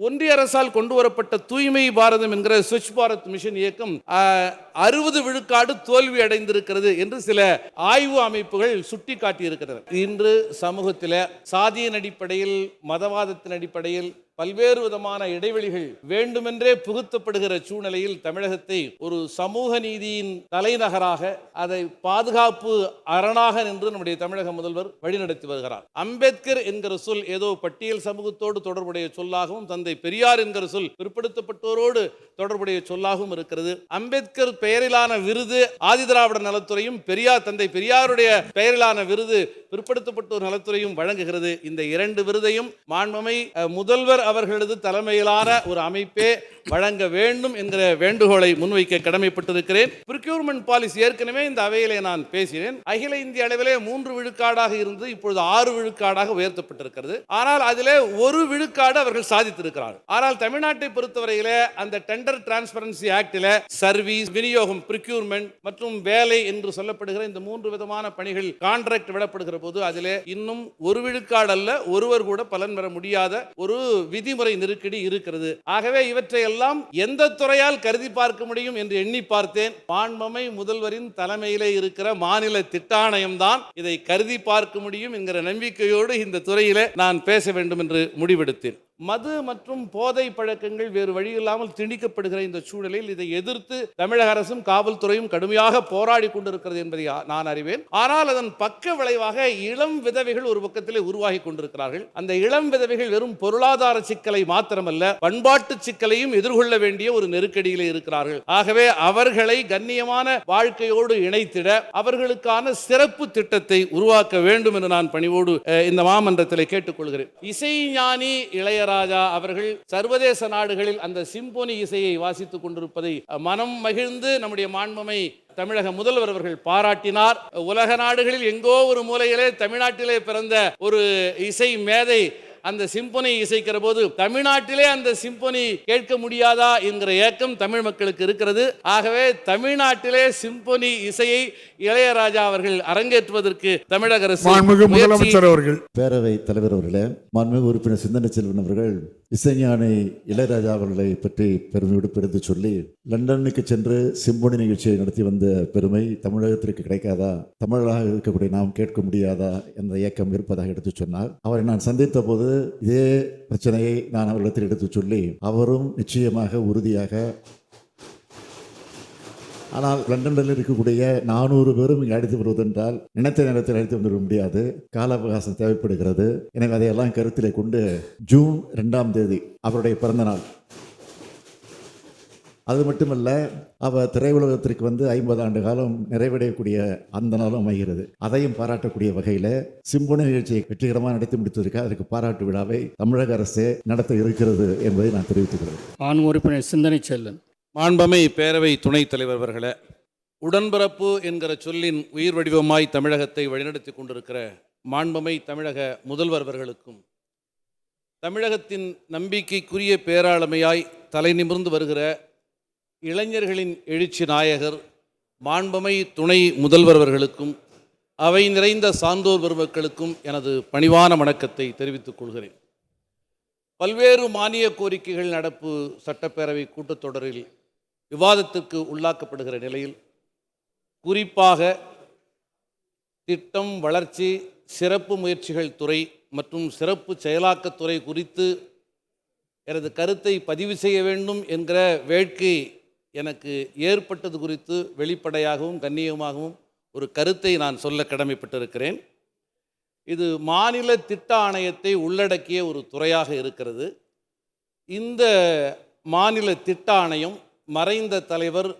ஒன்றிய அரசால் கொண்டு வரப்பட்ட தூய்மை பாரதம் என்கிற ஸ்வச் பாரத் மிஷன் இயக்கம் அறுபது விழுக்காடு தோல்வி அடைந்திருக்கிறது என்று சில ஆய்வு அமைப்புகள் சுட்டி காட்டியிருக்கிறது இன்று சமூகத்தில் சாதியின் அடிப்படையில் மதவாதத்தின் அடிப்படையில் பல்வேறு விதமான இடைவெளிகள் வேண்டுமென்றே புகுத்தப்படுகிற சூழ்நிலையில் தமிழகத்தை ஒரு சமூக நீதியின் தலைநகராக அதை பாதுகாப்பு அரணாக நின்று நம்முடைய தமிழக முதல்வர் வழிநடத்தி வருகிறார். அம்பேத்கர் என்கிற சொல் ஏதோ பட்டியல் சமூகத்தோடு தொடர்புடைய சொல்லாகவும் தந்தை பெரியார் என்கிற சொல் பிற்படுத்தப்பட்டோரோடு தொடர்புடைய சொல்லாகவும் இருக்கிறது. அம்பேத்கர் பெயரிலான விருது ஆதிதிராவிட நலத்துறையும் பெரியார் தந்தை பெரியாருடைய பெயரிலான விருது பிற்படுத்தப்பட்டோர் நலத்துறையும் வழங்குகிறது. இந்த இரண்டு விருதையும் மாண்புமை அஹ், முதல்வர் அவர்களது தலைமையிலான ஒரு அமைப்பே வழங்க வேண்டும் என்கிற வேண்டுகோளை முன்வைக்க கடமைப்பட்டிருக்கிறேன். ப்ரிக்யூர்மெண்ட் பாலிசி ஏற்கனவே இந்த அவையிலே நான் பேசினேன். அகில இந்திய அளவிலே மூன்று விழுக்காடாக இருந்து இப்பொழுது ஆறு விழுக்காடாக உயர்த்தப்பட்டிருக்கிறது. ஆனால் அதிலே ஒரு விழுக்காடு அவர்கள் சாதித்திருக்கிறார்கள். ஆனால் தமிழ்நாட்டை பொறுத்தவரையிலே அந்த டெண்டர் டிரான்ஸ்பரன்சி ஆக்டில் சர்வீஸ் விநியோகம் ப்ரிக்யூர்மெண்ட் மற்றும் வேலை என்று சொல்லப்படுகிற இந்த மூன்று விதமான பணிகள் கான்ட்ராக்ட் விடப்படுகிற போது அதிலே இன்னும் ஒரு விழுக்காடு அல்ல ஒருவர் கூட பலன் பெற முடியாத ஒரு விதிமுறை நெருக்கடி இருக்கிறது. ஆகவே இவற்றை எல்லாம் எந்த துறையால் கருதி பார்க்க முடியும் என்று எண்ணி பார்த்தேன். மாண்பமை முதல்வரின் தலைமையிலே இருக்கிற மாநில திட்டாணையம் தான் இதை கருதி பார்க்க முடியும் என்கிற நம்பிக்கையோடு இந்த துறையிலே நான் பேச வேண்டும் என்று முடிவெடுத்தேன். மது மற்றும் போதை பழக்கங்கள் வேறு வழியில்லாமல் திணிக்கப்படுகிற இந்த சூழலில் இதை எதிர்த்து தமிழக அரசும் காவல்துறையும் கடுமையாக போராடி கொண்டிருக்கிறது என்பதை நான் அறிவேன். ஆனால் அதன் பக்க விளைவாக இளம் விதவைகள் ஒரு பக்கத்திலே உருவாகி கொண்டிருக்கிறார்கள். அந்த இளம் விதவைகள் வெறும் பொருளாதார சிக்கலை மாத்திரமல்ல பண்பாட்டு சிக்கலையும் எதிர்கொள்ள வேண்டிய ஒரு நெருக்கடியிலே இருக்கிறார்கள். ஆகவே அவர்களை கண்ணியமான வாழ்க்கையோடு இணைத்திட அவர்களுக்கான சிறப்பு திட்டத்தை உருவாக்க வேண்டும் என்று நான் பணிவோடு இந்த மாமன்றத்தில் கேட்டுக்கொள்கிறேன். இசைஞானி இளைய இளையராஜா அவர்கள் சர்வதேச நாடுகளில் அந்த சிம்போனி இசையை வாசித்துக் கொண்டிருப்பதை மனம் மகிழ்ந்து நம்முடைய மாண்புமை தமிழக முதல்வர் அவர்கள் பாராட்டினார். உலக நாடுகளில் எங்கோ ஒரு மூலையிலே தமிழ்நாட்டிலே பிறந்த ஒரு இசை மேதை அந்த சிம்பொனி இசைக்கிற போது தமிழ்நாட்டிலே அந்த சிம்பொனி கேட்க முடியாதா என்கிற ஏக்கம் தமிழ் மக்களுக்கு இருக்கிறது. ஆகவே தமிழ்நாட்டிலே சிம்பொனி இசையை இளையராஜா அவர்கள் அரங்கேற்றுவதற்கு தமிழக அரசு முதலமைச்சர் அவர்கள். பேரவை தலைவர் அவர்களே மாண்புமிகு உறுப்பினர் சிந்தனை செல்வன் அவர்கள் இசைஞானி இளையராஜா அவர்களை பற்றி பெருமையோடு பிரிந்து சொல்லி லண்டனுக்கு சென்று சிம்பொனி நிகழ்ச்சியை நடத்தி வந்த பெருமை தமிழகத்திற்கு கிடைக்காதா? தமிழராக இருக்கக்கூடிய நாம் கேட்க முடியாதா? என்ற இயக்கம் இருப்பதாக எடுத்து சொன்னார். அவரை நான் சந்தித்த போது இதே பிரச்சனையை நான் அவரிடத்தில் எடுத்து சொல்லி அவரும் நிச்சயமாக உறுதியாக ஆனால் லண்டனில் இருக்கக்கூடிய நானூறு பேரும் இங்கே அழைத்து வருவதென்றால் நினைத்த நேரத்தில் அழைத்து வந்துவிட முடியாது. கால அவகாசம் தேவைப்படுகிறது. எனவே அதையெல்லாம் கருத்தில் கொண்டு ஜூன் ரெண்டாம் தேதி அவருடைய பிறந்தநாள். அது மட்டுமல்ல அவர் திரையுலகத்திற்கு வந்து ஐம்பது ஆண்டு காலம் நிறைவடையக்கூடிய அந்த நாளும் அமைகிறது. அதையும் பாராட்டக்கூடிய வகையில் சிம்பொனி நிகழ்ச்சியை வெற்றிகரமாக நடத்தி முடித்ததற்கு அதற்கு பாராட்டு விழாவை தமிழக அரசே நடத்த இருக்கிறது என்பதை நான் தெரிவித்துக்கிறேன் ஆண் உறுப்பினர் சிந்தனை செல்லன் மாண்பமை பேரவை துணைத் தலைவர் அவர்களே உடன்பிறப்பு என்கிற சொல்லின் உயிர் வடிவமாய் தமிழகத்தை வழிநடத்தி கொண்டிருக்கிற மாண்பமை தமிழக முதல்வர் அவர்களுக்கும் தமிழகத்தின் நம்பிக்கைக்குரிய பேராளுமையாய் தலை நிமிர்ந்து வருகிற இளைஞர்களின் எழுச்சி நாயகர் மாண்பமை துணை முதல்வர் அவர்களுக்கும் அவை நிறைந்த சான்றோர் பெருமக்களுக்கும் எனது பணிவான வணக்கத்தை தெரிவித்துக் கொள்கிறேன். பல்வேறு மானிய கோரிக்கைகள் நடப்பு சட்டப்பேரவை கூட்டத்தொடரில் விவாதத்திற்கு உள்ளாக்கப்படுகிற நிலையில் குறிப்பாக திட்டம் வளர்ச்சி சிறப்பு முயற்சிகள் துறை மற்றும் சிறப்பு செயலாக்கத்துறை குறித்து எனது கருத்தை பதிவு செய்ய வேண்டும் என்கிற வேட்கை எனக்கு ஏற்பட்டது குறித்து வெளிப்படையாகவும் கண்ணியமாகவும் ஒரு கருத்தை நான் சொல்ல கடமைப்பட்டிருக்கிறேன். இது மாநில திட்ட ஆணையத்தை உள்ளடக்கிய ஒரு துறையாக இருக்கிறது. இந்த மாநில திட்ட ஆணையம் மறைந்த தலைவர்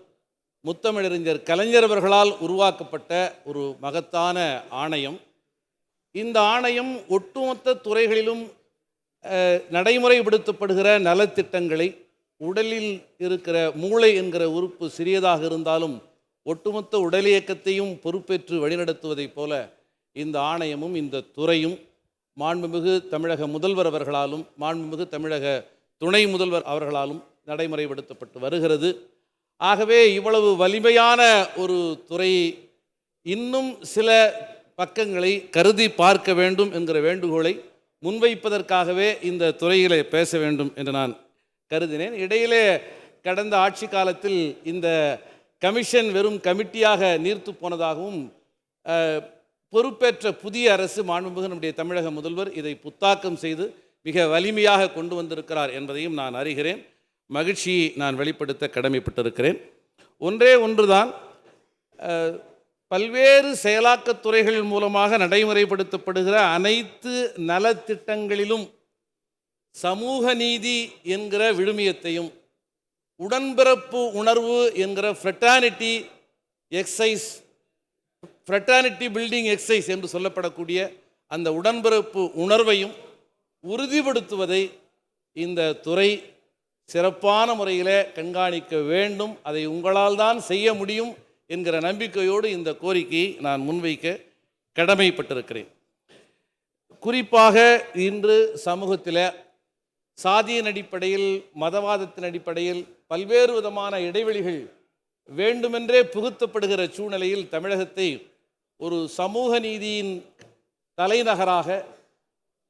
முத்தமிழறிஞர் கலைஞர் அவர்களால் உருவாக்கப்பட்ட ஒரு மகத்தான ஆணையம். இந்த ஆணையம் ஒட்டுமொத்த துறைகளிலும் நடைமுறைப்படுத்தப்படுகிற நலத்திட்டங்களை உடலில் இருக்கிற மூளை என்கிற உறுப்பு சிறியதாக இருந்தாலும் ஒட்டுமொத்த உடல் இயக்கத்தையும் பொறுப்பேற்று வழிநடத்துவதைப் போல இந்த ஆணையமும் இந்த துறையும் மாண்புமிகு தமிழக முதல்வர் அவர்களாலும் மாண்புமிகு தமிழக துணை முதல்வர் அவர்களாலும் நடைமுறைப்படுத்தப்பட்டு வருகிறது. ஆகவே இவ்வளவு வலிமையான ஒரு துறை இன்னும் சில பக்கங்களை கருதி பார்க்க வேண்டும் என்கிற வேண்டுகோளை முன்வைப்பதற்காகவே இந்த துறையிலே பேச வேண்டும் என்று நான் கருதினேன். இடையிலே கடந்த ஆட்சி காலத்தில் இந்த கமிஷன் வெறும் கமிட்டியாக நீர்த்து போனதாகவும் பொறுப்பேற்ற புதிய அரசு மாண்புமிகு நம்முடைய தமிழக முதல்வர் இதை புத்தாக்கம் செய்து மிக வலிமையாக கொண்டு வந்திருக்கிறார் என்பதையும் நான் அறிகிறேன். மகிழ்ச்சியை நான் வெளிப்படுத்த கடமைப்பட்டிருக்கிறேன். ஒன்றே ஒன்றுதான் பல்வேறு செயலாக்கத் துறைகள் மூலமாக நடைமுறைப்படுத்தப்படுகிற அனைத்து நலத்திட்டங்களிலும் சமூக நீதி என்கிற விழுமியத்தையும் உடன்பிறப்பு உணர்வு என்கிற fraternity exercise fraternity building exercise என்று சொல்லப்படக்கூடிய அந்த உடன்பிறப்பு உணர்வையும் உறுதிப்படுத்துவதை இந்த துறை சிறப்பான முறையில் கண்காணிக்க வேண்டும். அதை உங்களால் தான் செய்ய முடியும் என்கிற நம்பிக்கையோடு இந்த கோரிக்கையை நான் முன்வைக்க கடமைப்பட்டிருக்கிறேன். குறிப்பாக இன்று சமூகத்தில் சாதியின் அடிப்படையில் மதவாதத்தின் அடிப்படையில் பல்வேறு விதமான இடைவெளிகள் வேண்டுமென்றே புகுத்தப்படுகிற சூழ்நிலையில் தமிழகத்தை ஒரு சமூக நீதியின் தலைநகராக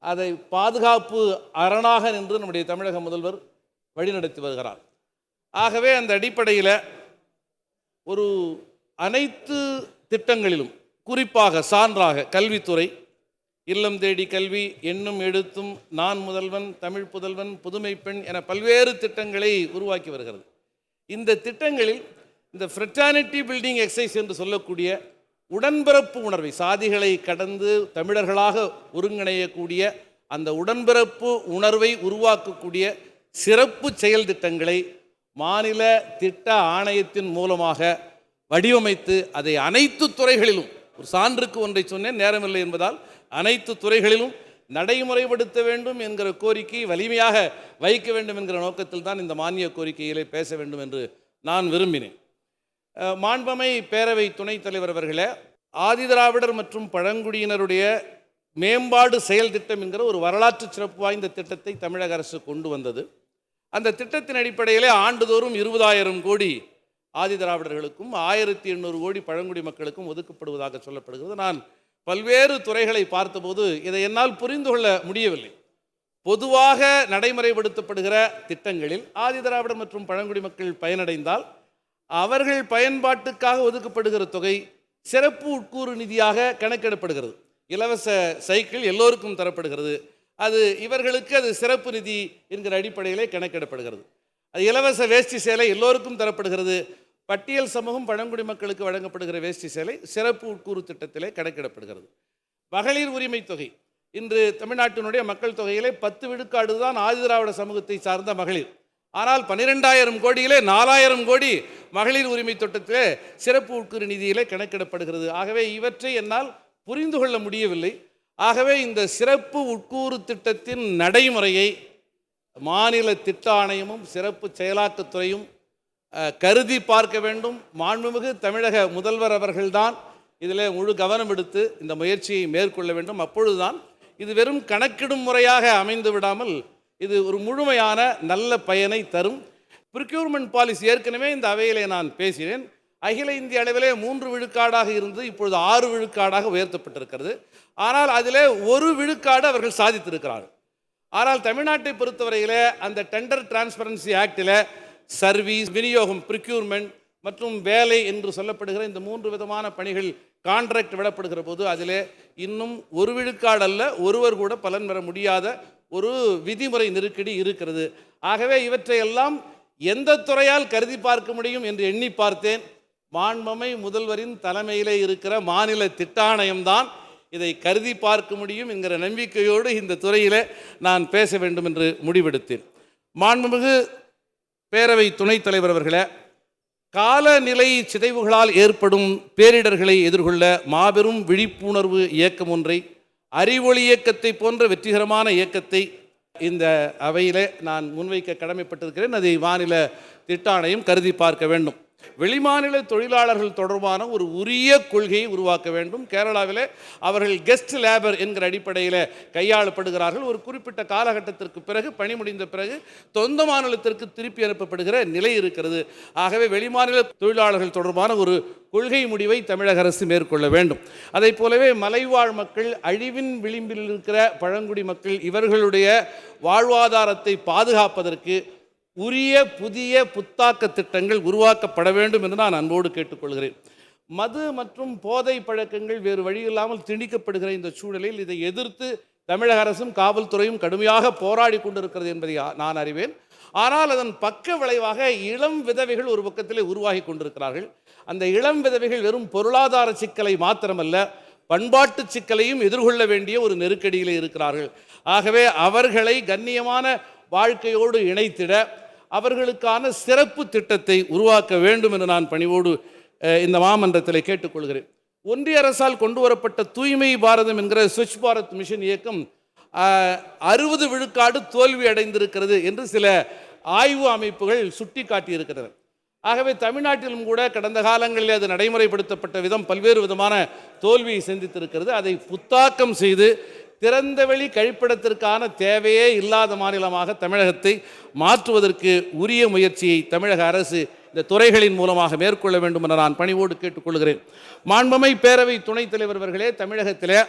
அதை பாதுகாப்பு அரணாக நின்று நம்முடைய தமிழக முதல்வர் வழிநடத்தி வருகிறார். ஆகவே அந்த அடிப்படையில் ஒரு அனைத்து திட்டங்களிலும் குறிப்பாக சான்றாக கல்வித்துறை இல்லம் தேடி கல்வி எண்ணும் எழுத்தும் நான் முதல்வன் தமிழ் புதல்வன் புதுமை பெண் என பல்வேறு திட்டங்களை உருவாக்கி வருகிறது. இந்த திட்டங்களில் இந்த ஃப்ரெட்டானிட்டி பில்டிங் எக்ஸசைஸ் என்று சொல்லக்கூடிய உடன்பிறப்பு உணர்வை சாதிகளை கடந்து தமிழர்களாக ஒருங்கிணையக்கூடிய அந்த உடன்பிறப்பு உணர்வை உருவாக்கக்கூடிய சிறப்பு செயல் திட்டங்களை மாநில திட்ட ஆணையத்தின் மூலமாக வடிவமைத்து அதை அனைத்து துறைகளிலும் ஒரு சான்றுக்கு ஒன்றை சொன்னேன் நேரமில்லை என்பதால் அனைத்து துறைகளிலும் நடைமுறைப்படுத்த வேண்டும் என்கிற கோரிக்கை வலிமையாக வைக்க வேண்டும் என்கிற நோக்கத்தில் தான் இந்த மானிய கோரிக்கையிலே பேச வேண்டும் என்று நான் விரும்பினேன். மாண்பமை பேரவை துணைத் தலைவர் அவர்களே ஆதிதிராவிடர் மற்றும் பழங்குடியினருடைய மேம்பாடு செயல் திட்டம் என்கிற ஒரு வரலாற்று சிறப்பு வாய்ந்த திட்டத்தை தமிழக அரசு கொண்டு வந்தது. அந்த திட்டத்தின் அடிப்படையிலே ஆண்டுதோறும் இருபதாயிரம் கோடி ஆதி திராவிடர்களுக்கும் ஆயிரத்தி எண்ணூறு கோடி பழங்குடி மக்களுக்கும் ஒதுக்கப்படுவதாக சொல்லப்படுகிறது. நான் பல்வேறு துறைகளை பார்த்தபோது இதை என்னால் புரிந்து கொள்ள முடியவில்லை. பொதுவாக நடைமுறைப்படுத்தப்படுகிற திட்டங்களில் ஆதிதிராவிடர் மற்றும் பழங்குடி மக்கள் பயனடைந்தால் அவர்கள் பயன்பாட்டுக்காக ஒதுக்கப்படுகிற தொகை சிறப்பு உட்கூறு நிதியாக கணக்கிடப்படுகிறது. இலவச சைக்கிள் எல்லோருக்கும் தரப்படுகிறது. அது இவர்களுக்கு அது சிறப்பு நிதி என்கிற அடிப்படையிலே கணக்கிடப்படுகிறது. அது இலவச வேஷ்டி சேலை எல்லோருக்கும் தரப்படுகிறது. பட்டியல் சமூகம் பழங்குடி மக்களுக்கு வழங்கப்படுகிற வேஷ்டி சேலை சிறப்பு உட்கூறு திட்டத்திலே கணக்கிடப்படுகிறது. மகளிர் உரிமை தொகை. இன்று தமிழ்நாட்டினுடைய மக்கள் தொகையிலே பத்து விழுக்காடு தான் ஆதிதிராவிட சமூகத்தை சார்ந்த மகளிர். ஆனால் பன்னிரெண்டாயிரம் கோடியிலே நாலாயிரம் கோடி மகளிர் உரிமை திட்டத்திலே சிறப்பு உட்கூறு நிதியிலே கணக்கிடப்படுகிறது. ஆகவே இவற்றை என்னால் புரிந்து கொள்ள முடியவில்லை. ஆகவே இந்த சிறப்பு உட்கூறு திட்டத்தின் நடைமுறையை மாநில திட்ட ஆணையமும் சிறப்பு செயலாக்கத்துறையும் கருதி பார்க்க வேண்டும். மாண்புமிகு தமிழக முதல்வர் அவர்கள்தான் இதில் முழு கவனம் எடுத்து இந்த முயற்சியை மேற்கொள்ள வேண்டும். அப்பொழுதுதான் இது வெறும் கணக்கிடும் முறையாக அமைந்து விடாமல் இது ஒரு முழுமையான நல்ல பயனை தரும். ப்ரிக்யூர்மெண்ட் பாலிசி ஏற்கனவே இந்த அவையிலே நான் பேசினேன். அகில இந்திய அளவிலே மூன்று விழுக்காடாக இருந்து இப்பொழுது ஆறு விழுக்காடாக உயர்த்தப்பட்டிருக்கிறது. ஆனால் அதிலே ஒரு விழுக்காடு அவர்கள் சாதித்திருக்கிறார்கள். ஆனால் தமிழ்நாட்டை பொறுத்தவரையிலே அந்த டெண்டர் டிரான்ஸ்பரன்சி ஆக்டில் சர்வீஸ் விநியோகம் ப்ரிக்யூர்மெண்ட் மற்றும் வேலை என்று சொல்லப்படுகிற இந்த மூன்று விதமான பணிகள் கான்ட்ராக்ட் விடப்படுகிற போது அதில் இன்னும் ஒரு விழுக்காடல்ல ஒருவர் கூட பலன் பெற முடியாத ஒரு விதிமுறை நெருக்கடி இருக்கிறது. ஆகவே இவற்றையெல்லாம் எந்த துறையால் கருதி பார்க்க முடியும் என்று எண்ணி பார்த்தேன். மாண்பமை முதல்வரின் தலைமையிலே இருக்கிற மாநில திட்டாணையம்தான் இதை கருதி பார்க்க முடியும் என்கிற நம்பிக்கையோடு இந்த துறையில் நான் பேச வேண்டும் என்று முடிவெடுத்தேன். மாண்புமிகு பேரவை துணைத் தலைவர் அவர்களே காலநிலை சிதைவுகளால் ஏற்படும் பேரிடர்களை எதிர்கொள்ள மாபெரும் விழிப்புணர்வு இயக்கம் ஒன்றை அறிவொளி இயக்கத்தை போன்ற வெற்றிகரமான இயக்கத்தை இந்த அவையிலே நான் முன்வைக்க கடமைப்பட்டிருக்கிறேன். அதை மாநில திட்டாணையும் கருதி பார்க்க வேண்டும். வெளிமாநில தொழிலாளர்கள் தொடர்பான ஒரு உரிய கொள்கையை உருவாக்க வேண்டும். கேரளாவில் அவர்கள் கெஸ்ட் லேபர் என்கிற அடிப்படையில் கையாளப்படுகிறார்கள். ஒரு குறிப்பிட்ட காலகட்டத்திற்கு பிறகு பணி முடிந்த பிறகு சொந்த மாநிலத்திற்கு திருப்பி அனுப்பப்படுகிற நிலை இருக்கிறது. ஆகவே வெளிமாநில தொழிலாளர்கள் தொடர்பான ஒரு கொள்கை முடிவை தமிழக அரசு மேற்கொள்ள வேண்டும். அதை போலவே மலைவாழ் மக்கள் அழிவின் விளிம்பில் இருக்கிற பழங்குடி மக்கள் இவர்களுடைய வாழ்வாதாரத்தை பாதுகாப்பதற்கு உரிய புதிய புத்தாக்க திட்டங்கள் உருவாக்கப்பட வேண்டும் என்று நான் அன்போடு கேட்டுக்கொள்கிறேன். மது மற்றும் போதை பழக்கங்கள் வேறு வழியில்லாமல் திணிக்கப்படுகிற இந்த சூழலில் இதை எதிர்த்து தமிழக அரசும் காவல்துறையும் கடுமையாக போராடி கொண்டிருக்கிறது என்பதை நான் அறிவேன். ஆனால் அதன் பக்க விளைவாக இளம் விதவைகள் ஒரு பக்கத்திலே உருவாகி கொண்டிருக்கிறார்கள். அந்த இளம் விதவைகள் வெறும் பொருளாதார சிக்கலை மாத்திரமல்ல பண்பாட்டு சிக்கலையும் எதிர்கொள்ள வேண்டிய ஒரு நெருக்கடியிலே இருக்கிறார்கள். ஆகவே அவர்களை கண்ணியமான வாழ்க்கையோடு இணைத்திட அவர்களுக்கான சிறப்பு திட்டத்தை உருவாக்க வேண்டும் என்று நான் பணிவோடு இந்த மாமன்றத்தில் கேட்டுக்கொள்கிறேன். ஒன்றிய அரசால் கொண்டு வரப்பட்ட தூய்மை பாரதம் என்கிற ஸ்வச் பாரத் மிஷன் இயக்கம் அறுபது விழுக்காடு தோல்வி அடைந்திருக்கிறது என்று சில ஆய்வு அமைப்புகள் சுட்டி காட்டியிருக்கிறது ஆகவே தமிழ்நாட்டிலும் கூட கடந்த காலங்களில் அது நடைமுறைப்படுத்தப்பட்ட விதம் பல்வேறு விதமான தோல்வியை சந்தித்திருக்கிறது. அதை புத்தாக்கம் செய்து திறந்தவெளி கழிப்பிடத்திற்கான தேவையே இல்லாத மாநிலமாக தமிழகத்தை மாற்றுவதற்கு உரிய முயற்சியை தமிழக அரசு இந்த துறைகளின் மூலமாக மேற்கொள்ள வேண்டும் என நான் பணிவோடு கேட்டுக்கொள்கிறேன். மாண்புமை பேரவை துணைத் தலைவர் அவர்களே தமிழகத்திலே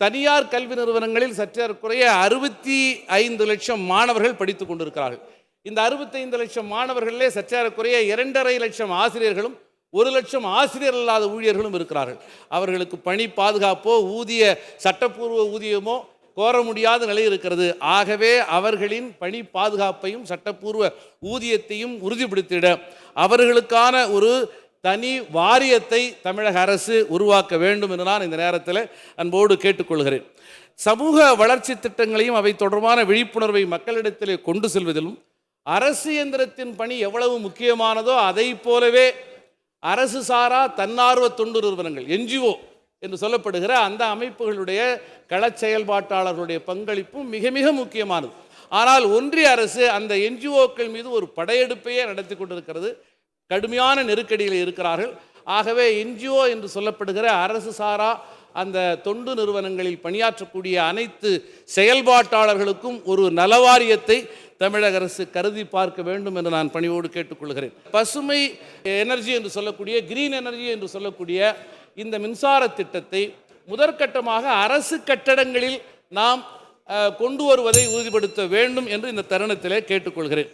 தனியார் கல்வி நிறுவனங்களில் சற்றேறக்குறைய அறுபத்தி ஐந்து லட்சம் மாணவர்கள் படித்துக் கொண்டிருக்கிறார்கள். இந்த அறுபத்தைந்து லட்சம் மாணவர்களிலே சற்றேறக்குறைய இரண்டரை லட்சம் ஆசிரியர்களும் ஒரு லட்சம் ஆசிரியர் அல்லாத ஊழியர்களும் இருக்கிறார்கள். அவர்களுக்கு பணி பாதுகாப்போ ஊதிய சட்டப்பூர்வ ஊதியமோ கோர முடியாத நிலை இருக்கிறது. ஆகவே அவர்களின் பணி பாதுகாப்பையும் சட்டப்பூர்வ ஊதியத்தையும் உறுதிப்படுத்திட அவர்களுக்கான ஒரு தனி வாரியத்தை தமிழக அரசு உருவாக்க வேண்டும் என்று நான் இந்த நேரத்தில் அன்போடு கேட்டுக்கொள்கிறேன். சமூக வளர்ச்சி திட்டங்களையும் அவை தொடர்பான விழிப்புணர்வை மக்களிடத்திலே கொண்டு செல்வதிலும் அரசு இயந்திரத்தின் பணி எவ்வளவு முக்கியமானதோ அதை போலவே அரசு சாரா தன்னார்வ தொண்டு நிறுவனங்கள் என்ஜிஓ என்று சொல்லப்படுகிற அந்த அமைப்புகளுடைய களச்செயல்பாட்டாளர்களுடைய பங்களிப்பும் மிக மிக முக்கியமானது. ஆனால் ஒன்றிய அரசு அந்த என்ஜிஓக்கள் மீது ஒரு படையெடுப்பையே நடத்தி கொண்டிருக்கிறது. கடுமையான நெருக்கடியில் இருக்கிறார்கள். ஆகவே என்ஜிஓ என்று சொல்லப்படுகிற அரசு சாரா அந்த தொண்டு நிறுவனங்களில் பணியாற்றக்கூடிய அனைத்து செயல்பாட்டாளர்களுக்கும் ஒரு நலவாரியத்தை தமிழக அரசு கருதி பார்க்க வேண்டும் என்று நான் பணிவோடு கேட்டுக்கொள்கிறேன். பசுமை எனர்ஜி என்று சொல்லக்கூடிய கிரீன் எனர்ஜி என்று சொல்லக்கூடிய இந்த மின்சார திட்டத்தை முதற்கட்டமாக அரசு கட்டடங்களில் நாம் கொண்டு வருவதை உறுதிப்படுத்த வேண்டும் என்று இந்த தருணத்திலே கேட்டுக்கொள்கிறேன்.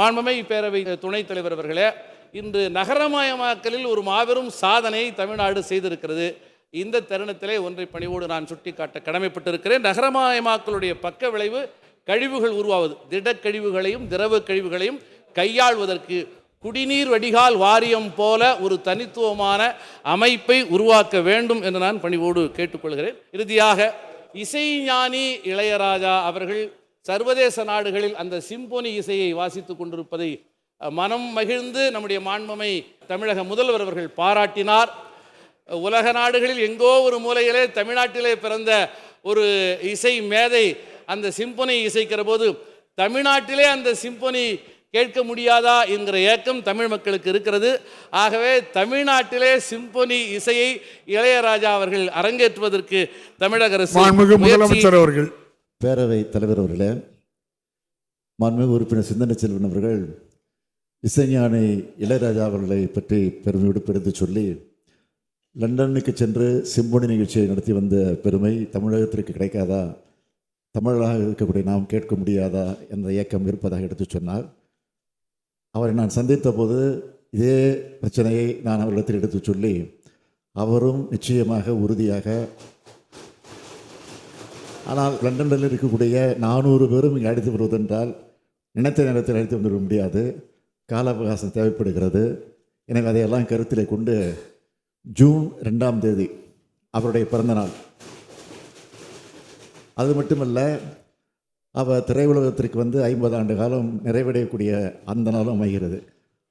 மாண்புமை பேரவை துணைத் தலைவர் அவர்களே இன்று நகரமயமாக்கலில் ஒரு மாபெரும் சாதனையை தமிழ்நாடு செய்திருக்கிறது. இந்த தருணத்திலே ஒன்றை பணிவோடு நான் சுட்டிக்காட்ட கடமைப்பட்டிருக்கிறேன். நகரமயமாக்கலுடைய பக்க விளைவு கழிவுகள் உருவாவது. திடக்கழிவுகளையும் திரவ கழிவுகளையும் கையாள்வதற்கு குடிநீர் வடிகால் வாரியம் போல ஒரு தனித்துவமான அமைப்பை உருவாக்க வேண்டும் என்று நான் பணிவோடு கேட்டுக்கொள்கிறேன். இறுதியாக இசைஞானி இளையராஜா அவர்கள் சர்வதேச நாடுகளில் அந்த சிம்போனி இசையை வாசித்துக் கொண்டிருப்பதை மனம் மகிழ்ந்து நம்முடைய மாண்புமை தமிழக முதல்வர் அவர்கள் பாராட்டினார். உலக நாடுகளில் எங்கோ ஒரு மூலையிலே தமிழ்நாட்டிலே பிறந்த ஒரு இசை மேதை அந்த சிம்பொனி இசைக்கிற போது தமிழ்நாட்டிலே அந்த சிம்பொனி கேட்க முடியாதா என்கிற ஏக்கம் தமிழ் மக்களுக்கு இருக்கிறது. ஆகவே தமிழ்நாட்டிலே சிம்பொனி இசையை இளையராஜா அவர்கள் அரங்கேற்றுவதற்கு தமிழக அரசு முதலமைச்சர் அவர்கள். பேரவை தலைவர் அவர்களே மாண்புமிகு உறுப்பினர் சிந்தனை செல்வன் அவர்கள் இசைஞானி இளையராஜா அவர்களை பற்றி பெருமையோடு பெருத்து சொல்லி லண்டனுக்கு சென்று சிம்பொனி நிகழ்ச்சியை நடத்தி வந்த பெருமை தமிழகத்திற்கு கிடைக்காதா? தமிழராக இருக்கக்கூடிய நாம் கேட்க முடியாதா என்ற இயக்கம் இருப்பதாக எடுத்து சொன்னார் அவரை நான் சந்தித்த போது இதே பிரச்சனையை நான் அவரிடத்தில் எடுத்து சொல்லி அவரும் நிச்சயமாக உறுதியாக ஆனால் லண்டனில் இருக்கக்கூடிய நானூறு பேரும் இங்கே அழைத்து வருவதென்றால் நினைத்த நேரத்தில் அழைத்து வந்துவிட முடியாது. கால அவகாசம் தேவைப்படுகிறது. எனவே அதையெல்லாம் கருத்தில் கொண்டு ஜூன் ரெண்டாம் தேதி அவருடைய பிறந்தநாள் அது மட்டுமல்ல அவள் திரையுலகத்திற்கு வந்து ஐம்பது ஆண்டு காலம் நிறைவடையக்கூடிய அந்த நாளும் அமைகிறது.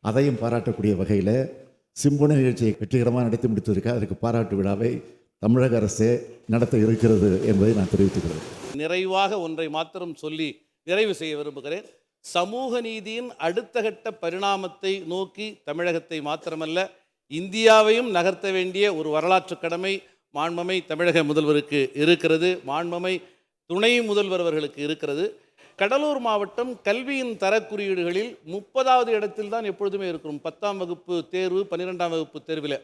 அதையும் பாராட்டக்கூடிய வகையில் சிம்பொனி நிகழ்ச்சியை வெற்றிகரமாக நடத்தி முடித்திருக்க அதற்கு பாராட்டு விழாவை தமிழக அரசே நடத்த இருக்கிறது என்பதை நான் தெரிவித்துக்கிறேன் நிறைவாக ஒன்றை மாத்திரம் சொல்லி நிறைவு செய்ய விரும்புகிறேன். சமூக நீதியின் அடுத்த கட்ட பரிணாமத்தை நோக்கி தமிழகத்தை மாத்திரமல்ல இந்தியாவையும் நகர்த்த வேண்டிய ஒரு வரலாற்று கடமை மாண்பமை தமிழக முதல்வருக்கு இருக்கிறது. மாண்பமை துணை முதல்வர் அவர்களுக்கு இருக்கிறது. கடலூர் மாவட்டம் கல்வியின் தரக்குறியீடுகளில் முப்பதாவது இடத்தில் தான் எப்பொழுதுமே இருக்கிறோம். பத்தாம் வகுப்பு தேர்வு பன்னிரெண்டாம் வகுப்பு தேர்வில்.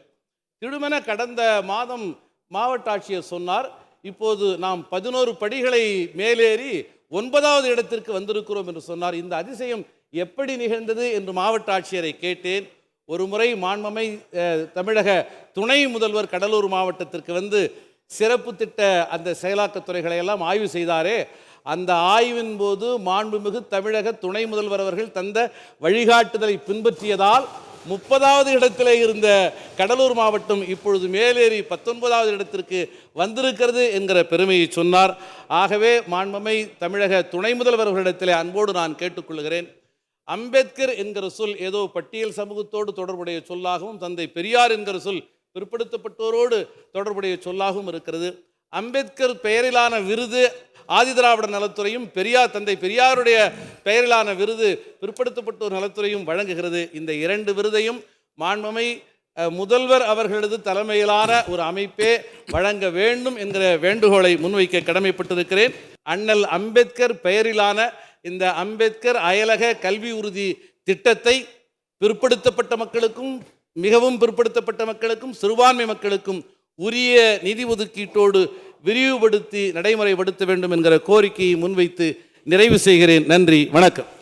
திடுமென கடந்த மாதம் மாவட்ட ஆட்சியர் சொன்னார் இப்போது நாம் பதினோரு படிகளை மேலேறி ஒன்பதாவது இடத்திற்கு வந்திருக்கிறோம் என்று சொன்னார். இந்த அதிசயம் எப்படி நிகழ்ந்தது என்று மாவட்ட ஆட்சியரை கேட்டேன். ஒரு முறை மாண்பமை தமிழக துணை முதல்வர் கடலூர் மாவட்டத்திற்கு வந்து சிறப்பு திட்ட அந்த செயலாக்கத்துறைகளை எல்லாம் ஆய்வு செய்தாரே அந்த ஆய்வின் போது மாண்புமிகு தமிழக துணை முதல்வர் அவர்கள் தந்த வழிகாட்டுதலை பின்பற்றியதால் முப்பதாவது இடத்திலே இருந்த கடலூர் மாவட்டம் இப்பொழுது மேலேறி பத்தொன்பதாவது இடத்திற்கு வந்திருக்கிறது என்கிற பெருமையை சொன்னார். ஆகவே மாண்பமை தமிழக துணை முதல்வர்களிடத்திலே அன்போடு நான் கேட்டுக்கொள்கிறேன். அம்பேத்கர் என்கிற சொல் ஏதோ பட்டியல் சமூகத்தோடு தொடர்புடைய சொல்லாகவும் தந்தை பெரியார் என்கிற சொல் பிற்படுத்தப்பட்டோரோடு தொடர்புடைய சொல்லாகவும் இருக்கிறது. அம்பேத்கர் பெயரிலான விருது ஆதிதிராவிட நலத்துறையும் பெரியார் தந்தை பெரியாருடைய பெயரிலான விருது பிற்படுத்தப்பட்டோர் நலத்துறையும் வழங்குகிறது. இந்த இரண்டு விருதையும் மாண்பமை முதல்வர் அவர்களது தலைமையிலான ஒரு அமைப்பே வழங்க வேண்டும் என்கிற வேண்டுகோளை முன்வைக்க கடமைப்பட்டிருக்கிறேன். அண்ணல் அம்பேத்கர் பெயரிலான இந்த அம்பேத்கர் அயலக கல்வி உறுதி திட்டத்தை பிற்படுத்தப்பட்ட மக்களுக்கும் மிகவும் பிற்படுத்தப்பட்ட மக்களுக்கும் சிறுபான்மை மக்களுக்கும் உரிய நிதி ஒதுக்கீட்டோடு விரிவுபடுத்தி நடைமுறைப்படுத்த வேண்டும் என்கிற கோரிக்கையை முன்வைத்து நிறைவு செய்கிறேன். நன்றி வணக்கம்.